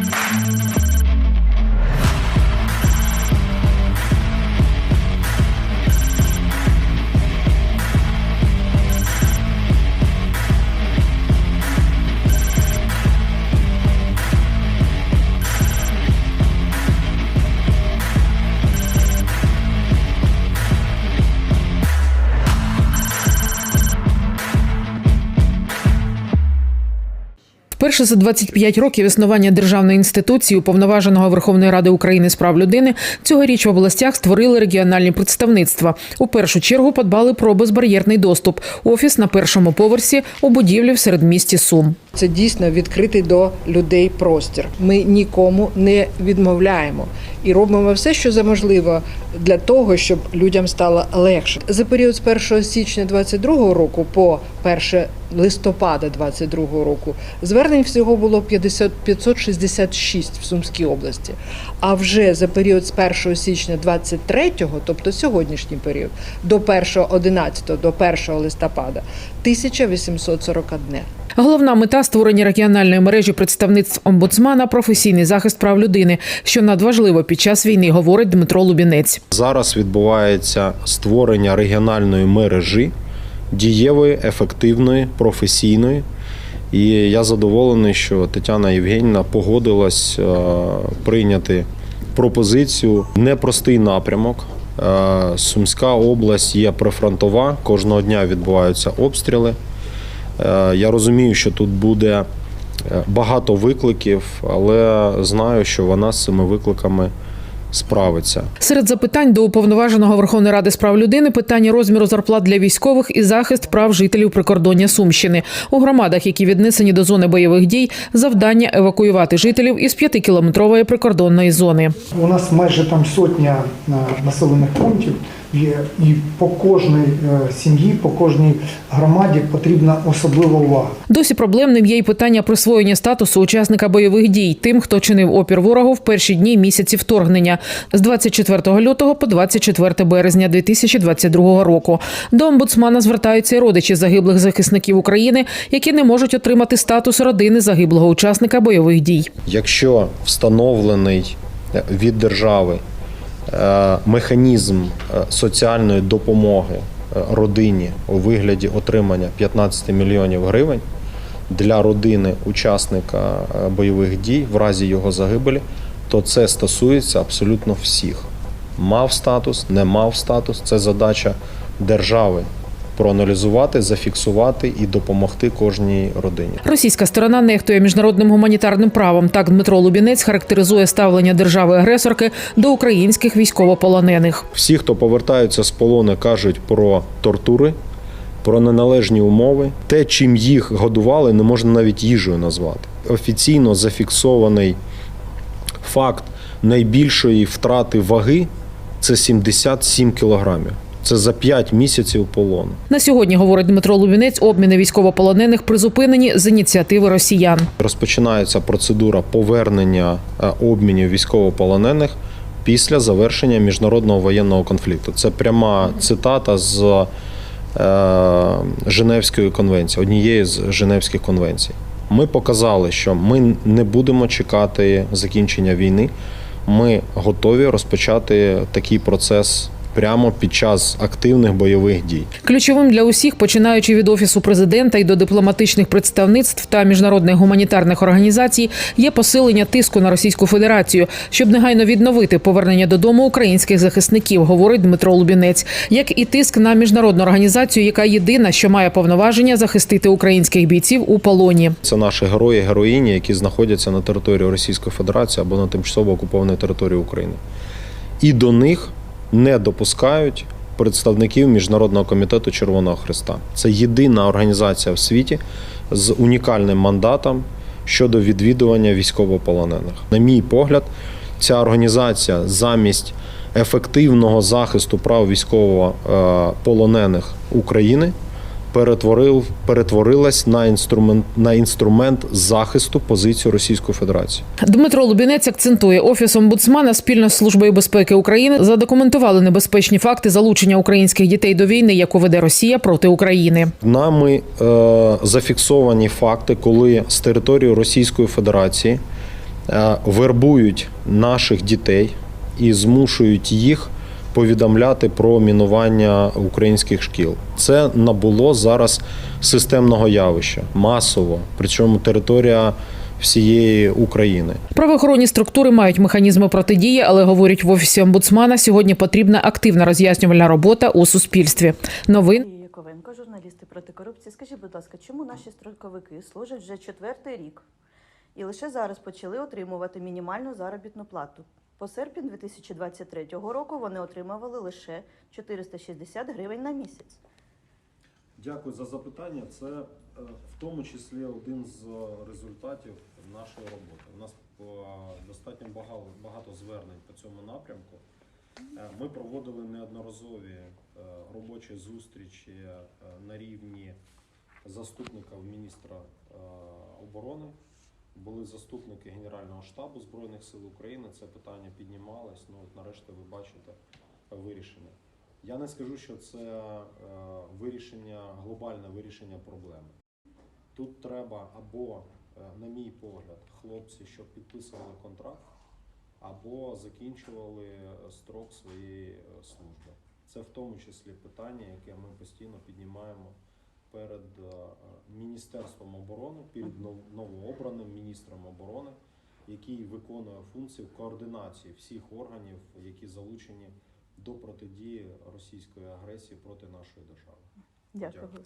Música Вперше за 25 років існування державної інституції уповноваженого Верховної Ради України з прав людини цьогоріч в областях створили регіональні представництва. У першу чергу подбали про безбар'єрний доступ. Офіс на першому поверсі у будівлі в середмісті Сум. Це дійсно відкритий до людей простір. Ми нікому не відмовляємо і робимо все, що за можливо для того, щоб людям стало легше. За період з 1 січня 2022 року по 1 листопада 2022 року звернень всього було 50, 566 в Сумській області. А вже за період з 1 січня 2023, тобто сьогоднішній період, до 1.11, до 1 листопада 1841. Головна мета створення регіональної мережі представництв омбудсмана професійний захист прав людини, що надважливо під час війни, говорить Дмитро Лубінець. Зараз відбувається створення регіональної мережі дієвої, ефективної, професійної. І я задоволений, що Тетяна Євгенівна погодилась е, прийняти пропозицію непростий напрямок. Е, Сумська область є прифронтова, кожного дня відбуваються обстріли. Е, Я розумію, що тут буде багато викликів, але знаю, що вона з цими викликами справиться. Серед запитань до уповноваженого Верховної Ради з прав людини питання розміру зарплат для військових і захист прав жителів прикордоння Сумщини у громадах, які віднесені до зони бойових дій, завдання евакуювати жителів із п'ятикілометрової прикордонної зони. У нас майже там сотня е, населених пунктів є, і по кожній е, сім'ї, по кожній громаді потрібна особлива увага. Досі проблемним є й питання присвоєння статусу учасника бойових дій тим, хто чинив опір ворогу в перші дні місяці вторгнення з 24 лютого по 24 березня 2022 року. До омбудсмана звертаються й родичі загиблих захисників України, які не можуть отримати статус родини загиблого учасника бойових дій. Якщо встановлений від держави механізм е, соціальної допомоги е, родині у вигляді отримання 15 мільйонів гривень для родини учасника е, бойових дій в разі його загибелі, то це стосується абсолютно всіх. Мав статус, не мав статус. Це задача держави проаналізувати, зафіксувати і допомогти кожній родині. Російська сторона нехтує міжнародним гуманітарним правом. Так Дмитро Лубінець характеризує ставлення держави-агресорки до українських військовополонених. Всі, хто повертаються з полону, кажуть про тортури, про неналежні умови. Те, чим їх годували, не можна навіть їжею назвати. Офіційно зафіксований факт найбільшої втрати ваги це 77 кілограмів. Це за 5 місяців полону. На сьогодні, говорить Дмитро Лубінець, обміни військовополонених призупинені з ініціативи росіян. Розпочинається процедура повернення е, обмінів військовополонених після завершення міжнародного воєнного конфлікту. Це пряма цитата з е, Женевської конвенції, однієї з Женевських конвенцій. Ми показали, що ми не будемо чекати закінчення війни. Ми готові розпочати такий процес прямо під час активних бойових дій. Ключовим для усіх, починаючи від офісу президента і до дипломатичних представництв та міжнародних гуманітарних організацій, є посилення тиску на Російську Федерацію, щоб негайно відновити повернення додому українських захисників, говорить Дмитро Лубінець, як і тиск на міжнародну організацію, яка єдина, що має повноваження захистити українських бійців у полоні. Це наші герої, героїні, які знаходяться на території Російської Федерації або на тимчасово окупованій території України. І до них не допускають представників Міжнародного комітету Червоного Христа. Це єдина організація в світі з унікальним мандатом щодо відвідування військовополонених. На мій погляд, ця організація замість ефективного захисту прав військовополонених України перетворив, перетворилась на інструмент на інструмент захисту позиції Російської Федерації. Дмитро Лубінець акцентує, офіс омбудсмана спільно з службою безпеки України задокументували небезпечні факти залучення українських дітей до війни, яку веде Росія проти України. Нами е, зафіксовані факти, коли з території Російської Федерації е, вербують наших дітей і змушують їх повідомляти про мінування українських шкіл. Це набуло зараз системного явища масово, причому територія всієї України. Правоохоронні структури мають механізми протидії, але говорять в офісі омбудсмана. Сьогодні потрібна активна роз'яснювальна робота у суспільстві. Новин Яковенко, журналісти проти корупції. Скажіть, будь ласка, чому наші строковики служать вже четвертий рік і лише зараз почали отримувати мінімальну заробітну плату? По серпень 2023 року вони отримували лише 460 гривень на місяць. Дякую за запитання. Це е, в тому числі один з е, результатів нашої роботи. У нас е, достатньо багато, багато звернень по цьому напрямку. Ми проводили неодноразові робочі зустрічі на рівні заступника міністра оборони. Були заступники Генерального штабу Збройних сил України. Це питання піднімалось. Ну от нарешті ви бачите вирішення. Я не скажу, що це е, вирішення, глобальне вирішення проблеми. Тут треба або, е, на мій погляд, хлопці, щоб підписували контракт, або закінчували е, строк своєї служби. Це в тому числі питання, яке ми постійно піднімаємо перед е, Міністерством оборони, перед новообраним міністром оборони, який виконує функцію координації всіх органів, які залучені до протидії російської агресії проти нашої держави. Дякую. Дякую.